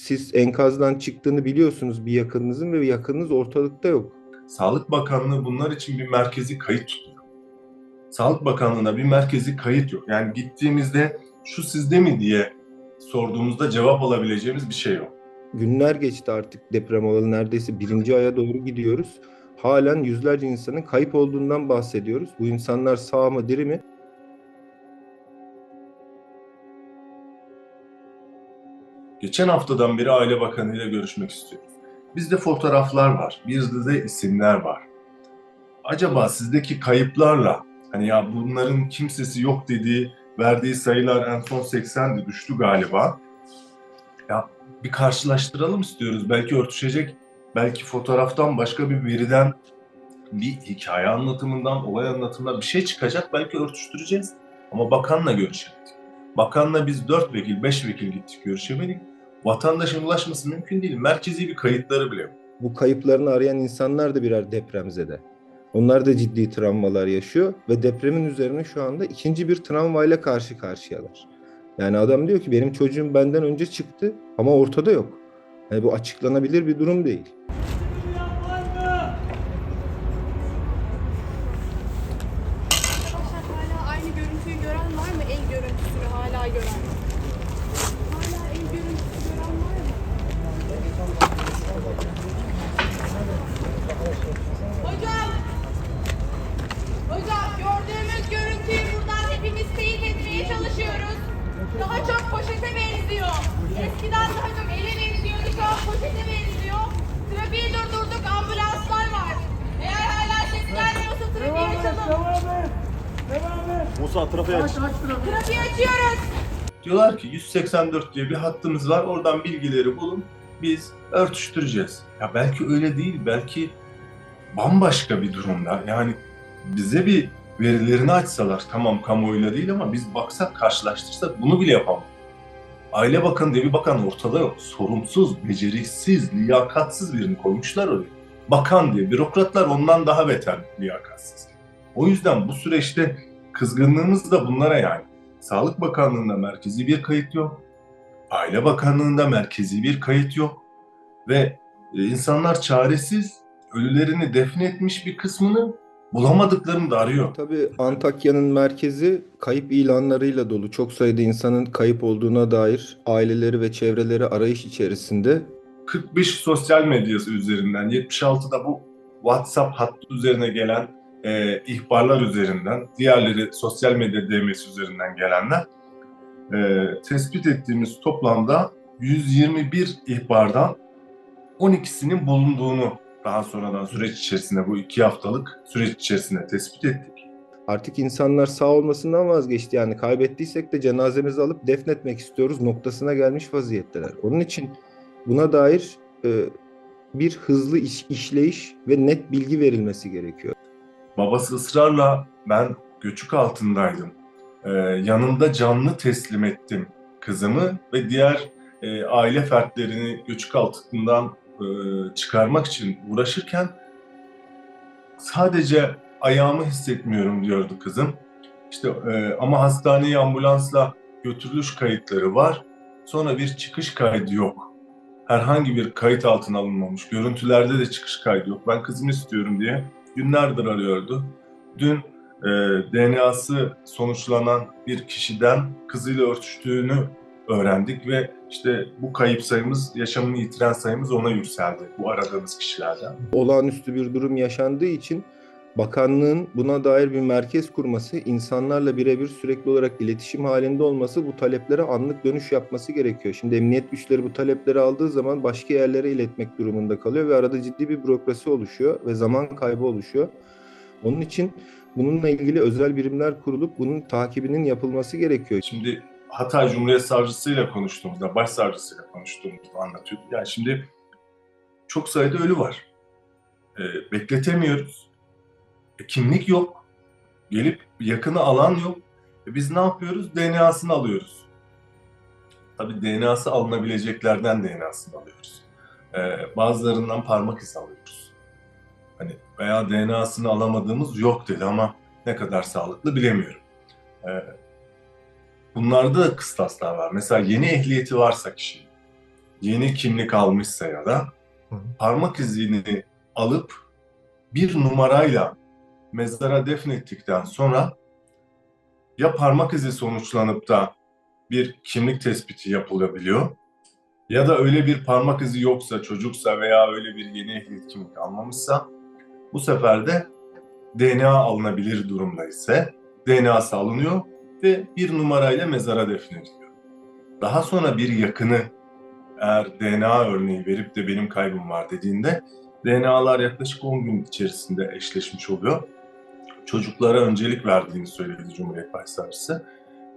siz enkazdan çıktığını biliyorsunuz bir yakınınızın ve yakınınız ortalıkta yok. Sağlık Bakanlığı bunlar için bir merkezi kayıt tutuyor. Sağlık Bakanlığı'na bir merkezi kayıt yok. Yani gittiğimizde şu sizde mi diye sorduğumuzda cevap alabileceğimiz bir şey yok. Günler geçti artık deprem olalı neredeyse birinci aya doğru gidiyoruz. Halen yüzlerce insanın kayıp olduğundan bahsediyoruz. Bu insanlar sağ mı diri mi? Geçen haftadan beri Aile Bakanı ile görüşmek istiyoruz. Bizde fotoğraflar var, bizde de isimler var. Acaba sizdeki kayıplarla hani ya bunların kimsesi yok dediği, verdiği sayılar en son 80'di düştü galiba. Ya bir karşılaştıralım istiyoruz. Belki örtüşecek, belki fotoğraftan başka bir veriden bir hikaye anlatımından, olay anlatımından bir şey çıkacak. Belki örtüştüreceğiz. Ama bakanla görüşemedik. Bakanla biz 4 vekil, 5 vekil gittik görüşemedik. Vatandaşın ulaşması mümkün değil. Merkezi bir kayıtları bile yok. Bu kayıplarını arayan insanlar da birer depremzede. Onlar da ciddi travmalar yaşıyor ve depremin üzerine şu anda ikinci bir travmayla karşı karşıyalar. Yani adam diyor ki benim çocuğum benden önce çıktı ama ortada yok. Yani bu açıklanabilir bir durum değil. Arkadaşlar hala aynı görüntüyü gören var mı? El görüntüsünü hala gören. Hala el görüntüsü gören var mı? Hocam! Hocam gördüğümüz görüntüyü buradan hepimiz teyit etmeye çalışıyoruz. Daha çok poşete benziyor. Eskiden daha çok ele benziyordu şu an poşete benziyor. Trafiği durdurduk ambulanslar var. Eğer hala ses gelmiyorsa trafiği açalım. Musa trafiğe aç. Trafiği açıyoruz. Diyorlar ki 184 diye bir hattımız var. Oradan bilgileri bulun. Biz örtüştüreceğiz. Ya belki öyle değil. Belki bambaşka bir durumda. Yani bize bir verilerini açsalar tamam kamuoyuyla değil ama biz baksak karşılaştırsak bunu bile yapamam. Aile Bakanı diye bir bakan ortada yok. Sorumsuz, beceriksiz, liyakatsiz birini koymuşlar oraya. Bakan diye. Bürokratlar ondan daha beter liyakatsiz. O yüzden bu süreçte kızgınlığımız da bunlara yani. Sağlık Bakanlığı'nda merkezi bir kayıt yok. Aile Bakanlığı'nda merkezi bir kayıt yok. Ve e, insanlar çaresiz, ölülerini defnetmiş bir kısmını bulamadıklarını da arıyor. Tabii Antakya'nın merkezi kayıp ilanlarıyla dolu. Çok sayıda insanın kayıp olduğuna dair aileleri ve çevreleri arayış içerisinde. 45 sosyal medyası üzerinden, 76'da bu WhatsApp hattı üzerine gelen e, ihbarlar üzerinden, diğerleri sosyal medya DM'si üzerinden gelenler e, tespit ettiğimiz toplamda 121 ihbardan 12'sinin bulunduğunu daha sonradan süreç içerisinde bu iki haftalık süreç içerisinde tespit ettik. Artık insanlar sağ olmasından vazgeçti. Yani kaybettiysek de cenazemizi alıp defnetmek istiyoruz noktasına gelmiş vaziyetteler. Onun için buna dair e, bir hızlı iş, işleyiş ve net bilgi verilmesi gerekiyor. Babası ısrarla ben göçük altındaydım. Ee, yanında canlı teslim ettim kızımı ve diğer e, aile fertlerini göçük altından e, çıkarmak için uğraşırken sadece ayağımı hissetmiyorum diyordu kızım. İşte e, ama hastaneye ambulansla götürülüş kayıtları var. Sonra bir çıkış kaydı yok. Herhangi bir kayıt altına alınmamış. Görüntülerde de çıkış kaydı yok. Ben kızımı istiyorum diye günlerdir arıyordu. Dün e, DNA'sı sonuçlanan bir kişiden kızıyla örtüştüğünü öğrendik ve işte bu kayıp sayımız, yaşamını yitiren sayımız ona yükseldi bu aradığımız kişilerden. Olağanüstü bir durum yaşandığı için bakanlığın buna dair bir merkez kurması, insanlarla birebir sürekli olarak iletişim halinde olması, bu taleplere anlık dönüş yapması gerekiyor. Şimdi emniyet güçleri bu talepleri aldığı zaman başka yerlere iletmek durumunda kalıyor ve arada ciddi bir bürokrasi oluşuyor ve zaman kaybı oluşuyor. Onun için bununla ilgili özel birimler kurulup bunun takibinin yapılması gerekiyor. Şimdi Hatay Cumhuriyet Savcısıyla konuştuğumuzda, başsavcısıyla konuştuğumuzda anlatıyordu. Yani şimdi çok sayıda ölü var. E, bekletemiyoruz. E, kimlik yok. Gelip yakını alan yok. E, biz ne yapıyoruz? DNA'sını alıyoruz. Tabii DNA'sı alınabileceklerden DNA'sını alıyoruz. E, bazılarından parmak izi alıyoruz. Hani veya DNA'sını alamadığımız yok dedi ama ne kadar sağlıklı bilemiyorum. E, Bunlarda da kıstaslar var. Mesela yeni ehliyeti varsa kişinin, yeni kimlik almışsa ya da parmak izini alıp bir numarayla mezara defnettikten sonra ya parmak izi sonuçlanıp da bir kimlik tespiti yapılabiliyor ya da öyle bir parmak izi yoksa, çocuksa veya öyle bir yeni ehliyet kimlik almamışsa bu sefer de DNA alınabilir durumda ise DNA'sı alınıyor ve bir numarayla mezara defnediliyor. Daha sonra bir yakını eğer DNA örneği verip de benim kaybım var dediğinde DNA'lar yaklaşık 10 gün içerisinde eşleşmiş oluyor. Çocuklara öncelik verdiğini söyledi Cumhuriyet Başsavcısı.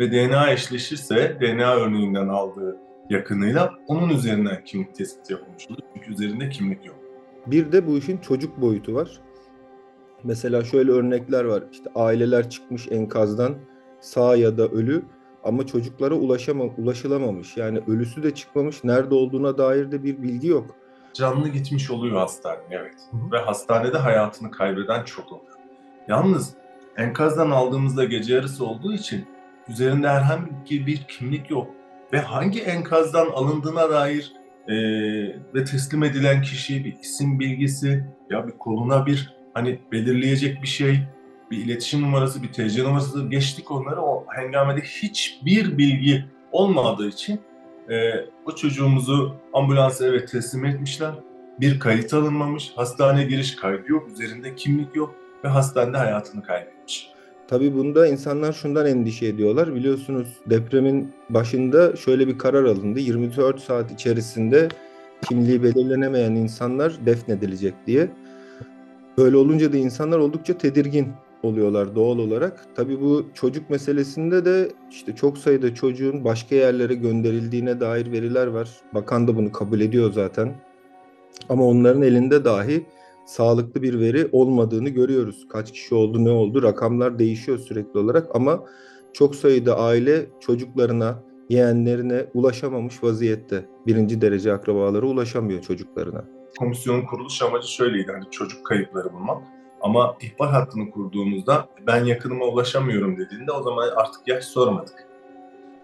Ve DNA eşleşirse DNA örneğinden aldığı yakınıyla onun üzerinden kimlik tespiti yapılmış oluyor. Çünkü üzerinde kimlik yok. Bir de bu işin çocuk boyutu var. Mesela şöyle örnekler var. İşte aileler çıkmış enkazdan sağ ya da ölü ama çocuklara ulaşama, ulaşılamamış. Yani ölüsü de çıkmamış. Nerede olduğuna dair de bir bilgi yok. Canlı gitmiş oluyor hastaneye evet. Hı hı. Ve hastanede hayatını kaybeden çok oluyor. Yalnız enkazdan aldığımızda gece yarısı olduğu için üzerinde herhangi bir kimlik yok. Ve hangi enkazdan alındığına dair eee, ve teslim edilen kişi bir isim bilgisi ya bir koluna bir hani belirleyecek bir şey, bir iletişim numarası, bir TC numarası geçtik onları o hengamede hiçbir bilgi olmadığı için eee, o çocuğumuzu ambulansa evet teslim etmişler. Bir kayıt alınmamış, hastane giriş kaydı yok, üzerinde kimlik yok ve hastanede hayatını kaybetmiş. Tabii bunda insanlar şundan endişe ediyorlar. Biliyorsunuz depremin başında şöyle bir karar alındı. 24 saat içerisinde kimliği belirlenemeyen insanlar defnedilecek diye. Böyle olunca da insanlar oldukça tedirgin oluyorlar doğal olarak. Tabii bu çocuk meselesinde de işte çok sayıda çocuğun başka yerlere gönderildiğine dair veriler var. Bakan da bunu kabul ediyor zaten. Ama onların elinde dahi sağlıklı bir veri olmadığını görüyoruz. Kaç kişi oldu, ne oldu? Rakamlar değişiyor sürekli olarak ama çok sayıda aile çocuklarına, yeğenlerine ulaşamamış vaziyette. Birinci derece akrabaları ulaşamıyor çocuklarına. Komisyonun kuruluş amacı şöyleydi hani çocuk kayıpları bulmak. Ama ihbar hattını kurduğumuzda ben yakınıma ulaşamıyorum dediğinde o zaman artık yaş sormadık.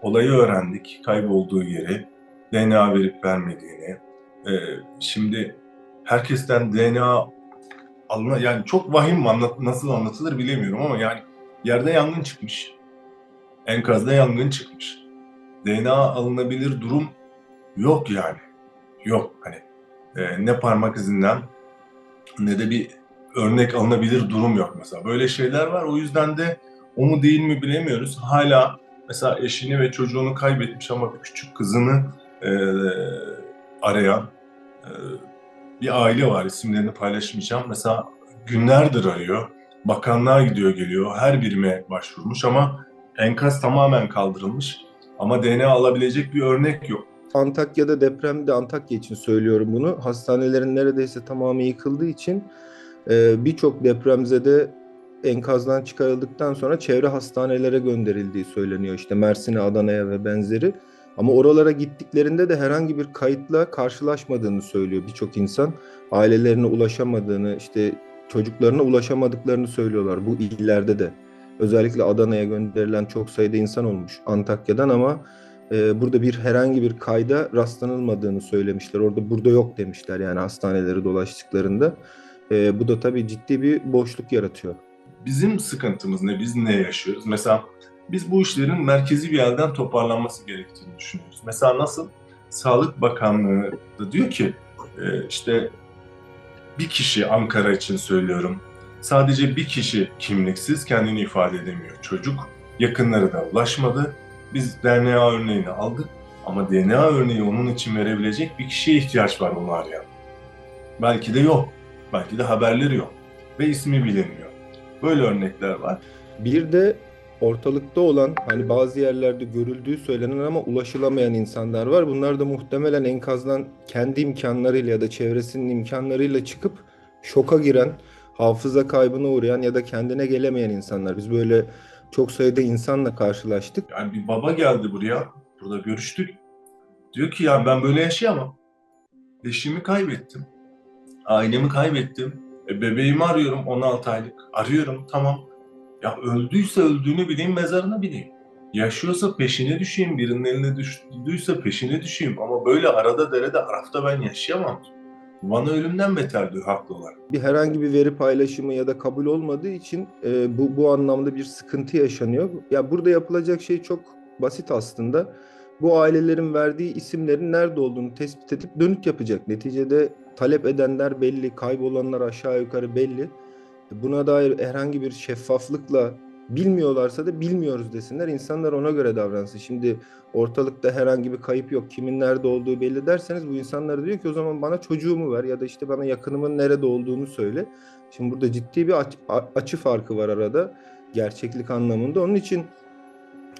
Olayı öğrendik, kaybolduğu yeri, DNA verip vermediğini. Ee, şimdi herkesten DNA alına yani çok vahim anlat, nasıl anlatılır bilemiyorum ama yani yerde yangın çıkmış. Enkazda yangın çıkmış. DNA alınabilir durum yok yani. Yok hani e, ne parmak izinden ne de bir örnek alınabilir durum yok mesela. Böyle şeyler var. O yüzden de o mu değil mi bilemiyoruz. Hala mesela eşini ve çocuğunu kaybetmiş ama küçük kızını e, arayan e, bir aile var. İsimlerini paylaşmayacağım. Mesela günlerdir arıyor. Bakanlığa gidiyor geliyor. Her birime başvurmuş ama enkaz tamamen kaldırılmış. Ama DNA alabilecek bir örnek yok. Antakya'da depremde Antakya için söylüyorum bunu. Hastanelerin neredeyse tamamı yıkıldığı için e, birçok depremzede enkazdan çıkarıldıktan sonra çevre hastanelere gönderildiği söyleniyor. İşte Mersin'e, Adana'ya ve benzeri. Ama oralara gittiklerinde de herhangi bir kayıtla karşılaşmadığını söylüyor birçok insan. Ailelerine ulaşamadığını, işte çocuklarına ulaşamadıklarını söylüyorlar bu illerde de. Özellikle Adana'ya gönderilen çok sayıda insan olmuş Antakya'dan ama e, burada bir herhangi bir kayda rastlanılmadığını söylemişler. Orada burada yok demişler yani hastaneleri dolaştıklarında. E, bu da tabii ciddi bir boşluk yaratıyor. Bizim sıkıntımız ne? Biz ne yaşıyoruz? Mesela biz bu işlerin merkezi bir yerden toparlanması gerektiğini düşünüyoruz. Mesela nasıl? Sağlık Bakanlığı da diyor ki e, işte bir kişi Ankara için söylüyorum. Sadece bir kişi kimliksiz kendini ifade edemiyor. Çocuk yakınları da ulaşmadı. Biz DNA örneğini aldık ama DNA örneği onun için verebilecek bir kişiye ihtiyaç var onu arayan. Belki de yok. Belki de haberleri yok. Ve ismi bilinmiyor. Böyle örnekler var. Bir de ortalıkta olan hani bazı yerlerde görüldüğü söylenen ama ulaşılamayan insanlar var. Bunlar da muhtemelen enkazdan kendi imkanlarıyla ya da çevresinin imkanlarıyla çıkıp şoka giren, hafıza kaybına uğrayan ya da kendine gelemeyen insanlar. Biz böyle çok sayıda insanla karşılaştık. Yani bir baba geldi buraya. Burada görüştük. Diyor ki ya ben böyle yaşayamam. Eşimi kaybettim. Ailemi kaybettim. E, bebeğimi arıyorum 16 aylık. Arıyorum tamam. Ya öldüyse öldüğünü bileyim mezarını bileyim. Yaşıyorsa peşine düşeyim, birinin eline düştüyse peşine düşeyim. Ama böyle arada derede arafta ben yaşayamam. Bana ölümden beter diyor haklı olarak. bir herhangi bir veri paylaşımı ya da kabul olmadığı için e, bu bu anlamda bir sıkıntı yaşanıyor. Ya burada yapılacak şey çok basit aslında. Bu ailelerin verdiği isimlerin nerede olduğunu tespit edip dönüt yapacak. Neticede talep edenler belli, kaybolanlar aşağı yukarı belli. Buna dair herhangi bir şeffaflıkla bilmiyorlarsa da bilmiyoruz desinler. İnsanlar ona göre davransın. Şimdi ortalıkta herhangi bir kayıp yok. Kimin nerede olduğu belli derseniz bu insanlara diyor ki o zaman bana çocuğumu ver ya da işte bana yakınımın nerede olduğunu söyle. Şimdi burada ciddi bir açı farkı var arada gerçeklik anlamında. Onun için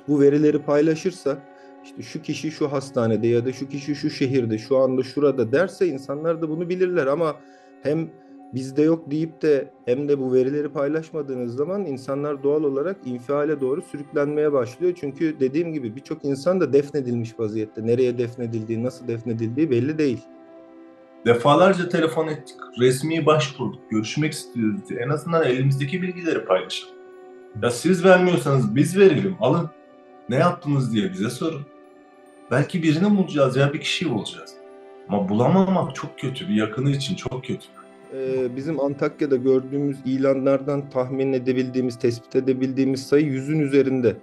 bu verileri paylaşırsa işte şu kişi şu hastanede ya da şu kişi şu şehirde şu anda şurada derse insanlar da bunu bilirler ama hem bizde yok deyip de hem de bu verileri paylaşmadığınız zaman insanlar doğal olarak infiale doğru sürüklenmeye başlıyor. Çünkü dediğim gibi birçok insan da defnedilmiş vaziyette. Nereye defnedildiği, nasıl defnedildiği belli değil. Defalarca telefon ettik, resmi başvurduk, görüşmek istiyoruz diye. En azından elimizdeki bilgileri paylaşalım. Ya siz vermiyorsanız biz verelim, alın. Ne yaptınız diye bize sorun. Belki birini bulacağız ya bir kişiyi bulacağız. Ama bulamamak çok kötü, bir yakını için çok kötü. Ee, bizim Antakya'da gördüğümüz ilanlardan tahmin edebildiğimiz, tespit edebildiğimiz sayı yüzün üzerinde.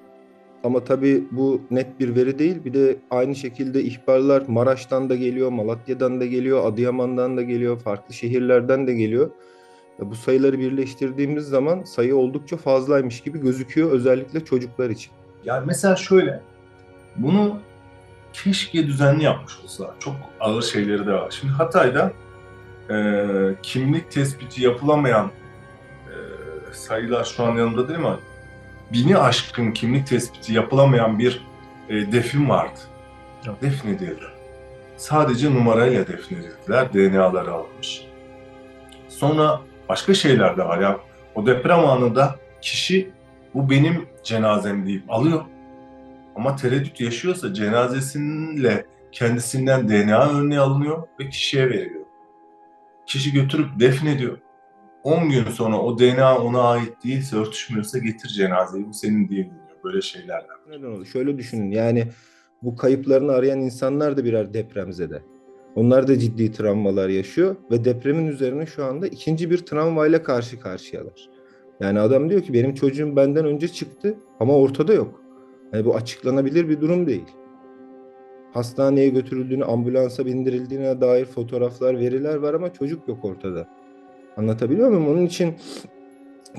Ama tabii bu net bir veri değil. Bir de aynı şekilde ihbarlar Maraş'tan da geliyor, Malatya'dan da geliyor, Adıyaman'dan da geliyor, farklı şehirlerden de geliyor. Bu sayıları birleştirdiğimiz zaman sayı oldukça fazlaymış gibi gözüküyor özellikle çocuklar için. Yani mesela şöyle, bunu keşke düzenli yapmış olsa. Çok ağır şeyleri de var. Şimdi Hatay'da e, kimlik tespiti yapılamayan e, sayılar şu an yanımda değil mi? Bini aşkın kimlik tespiti yapılamayan bir e, defin vardı. Evet. Defnedildi. Sadece numarayla defnedildiler. DNA'ları alınmış. Sonra başka şeyler de var ya. O deprem anında kişi bu benim cenazem deyip alıyor. Ama tereddüt yaşıyorsa cenazesinle kendisinden DNA örneği alınıyor ve kişiye veriliyor. Kişi götürüp defnediyor. 10 gün sonra o DNA ona ait değilse, örtüşmüyorsa getir cenazeyi, bu senin diye deniyor. Böyle şeyler var. Oldu? Şöyle düşünün yani bu kayıplarını arayan insanlar da birer depremzede. Onlar da ciddi travmalar yaşıyor ve depremin üzerine şu anda ikinci bir travmayla karşı karşıyalar. Yani adam diyor ki benim çocuğum benden önce çıktı ama ortada yok. Yani bu açıklanabilir bir durum değil. Hastaneye götürüldüğünü, ambulansa bindirildiğine dair fotoğraflar, veriler var ama çocuk yok ortada. Anlatabiliyor muyum? Onun için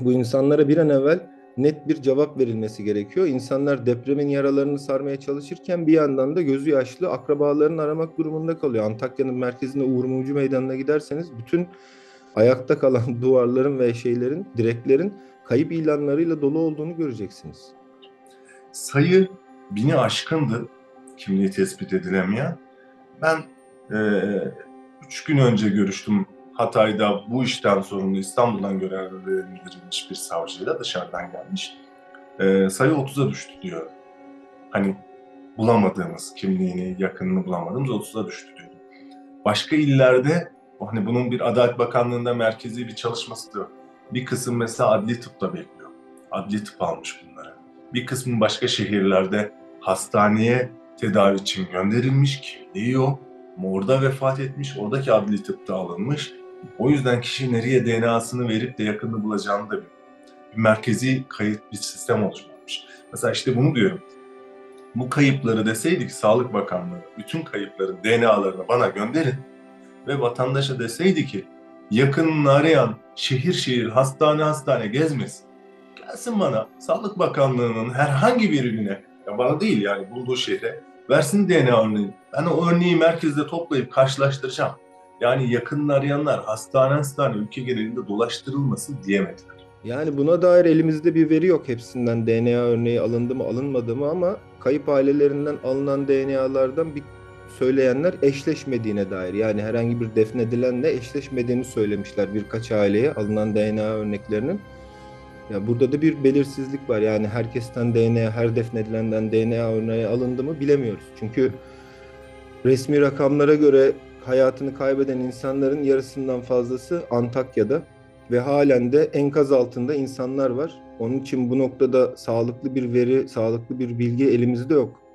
bu insanlara bir an evvel net bir cevap verilmesi gerekiyor. İnsanlar depremin yaralarını sarmaya çalışırken bir yandan da gözü yaşlı akrabalarını aramak durumunda kalıyor. Antakya'nın merkezinde Uğur Mumcu Meydanı'na giderseniz bütün ayakta kalan duvarların ve şeylerin, direklerin kayıp ilanlarıyla dolu olduğunu göreceksiniz. Sayı bini aşkındı kimliği tespit edilemeyen. Ben eee, üç gün önce görüştüm Hatay'da bu işten sorumlu İstanbul'dan görevlendirilmiş bir savcıyla dışarıdan gelmiş. Eee, sayı 30'a düştü diyor. Hani bulamadığımız kimliğini, yakınını bulamadığımız 30'a düştü diyor. Başka illerde hani bunun bir Adalet Bakanlığı'nda merkezi bir çalışması diyor. Bir kısım mesela adli tıpta bekliyor. Adli tıp almış bunları. Bir kısmı başka şehirlerde hastaneye tedavi için gönderilmiş, kimliği yok. Ama orada vefat etmiş, oradaki adli tıpta alınmış. O yüzden kişi nereye DNA'sını verip de yakını bulacağını da bilmiyor. Bir merkezi kayıt bir sistem oluşmamış. Mesela işte bunu diyorum. Bu kayıpları deseydik Sağlık Bakanlığı bütün kayıpların DNA'larını bana gönderin ve vatandaşa deseydi ki yakınını arayan şehir şehir hastane hastane gezmesin. Gelsin bana Sağlık Bakanlığı'nın herhangi bir ürüne, ya bana değil yani bulduğu şehre versin DNA örneği. Ben o örneği merkezde toplayıp karşılaştıracağım. Yani yakınını arayanlar hastane hastane ülke genelinde dolaştırılmasın diyemediler. Yani buna dair elimizde bir veri yok hepsinden DNA örneği alındı mı alınmadı mı ama kayıp ailelerinden alınan DNA'lardan bir söyleyenler eşleşmediğine dair. Yani herhangi bir defnedilenle eşleşmediğini söylemişler birkaç aileye alınan DNA örneklerinin. Ya burada da bir belirsizlik var. Yani herkesten DNA, her defnedilenden DNA örneği alındı mı bilemiyoruz. Çünkü resmi rakamlara göre hayatını kaybeden insanların yarısından fazlası Antakya'da ve halen de enkaz altında insanlar var. Onun için bu noktada sağlıklı bir veri, sağlıklı bir bilgi elimizde yok.